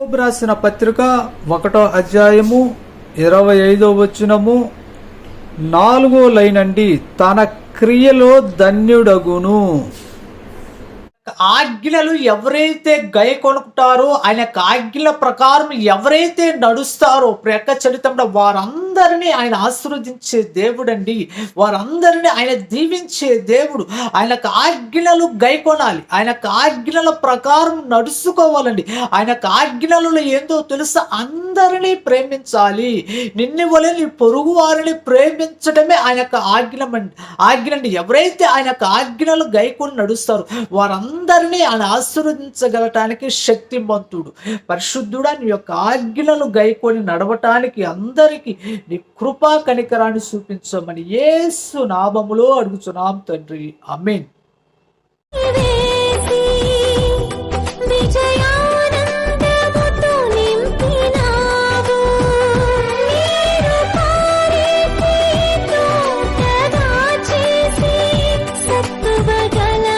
రాసిన పత్రిక ఒకటో అధ్యాయము ఇరవై ఐదో వచనము నాలుగో లైన్ అండి తన క్రియలో ధన్యుడగును. ఆజ్ఞలు ఎవరైతే గై కొనుక్కుంటారో ఆయన ఆజ్ఞల ప్రకారం ఎవరైతే నడుస్తారో ప్రక్క చరిత్రంలో వారందరినీ ఆయన ఆశీర్వదించే దేవుడండి. వారందరినీ ఆయన దీవించే దేవుడు. ఆయన ఆజ్ఞలు గైకొనాలి. ఆయనకు ఆయన ఆజ్ఞల ప్రకారం నడుచుకోవాలండి. ఆయనకు ఆజ్ఞలలో ఏందో తెలుసా? అందరినీ ప్రేమించాలి. నిన్ను వలె నీ పొరుగు వారిని ప్రేమించడమే ఆయన యొక్క ఆజ్ఞమండి ఆజ్ఞండి ఎవరైతే ఆయన యొక్క ఆజ్ఞలు గైకొని నడుస్తారో వారందరినీ ఆయన ఆశీర్వదించగలటానికి శక్తిమంతుడు. పరిశుద్ధుడా నీ యొక్క ఆజ్ఞలను గైకొని నడవటానికి అందరికీ నీ కృపా కనికరాన్ని చూపించమని ఏసు నామములో అడుగుచున్నాం తండ్రి. అమీన్ గల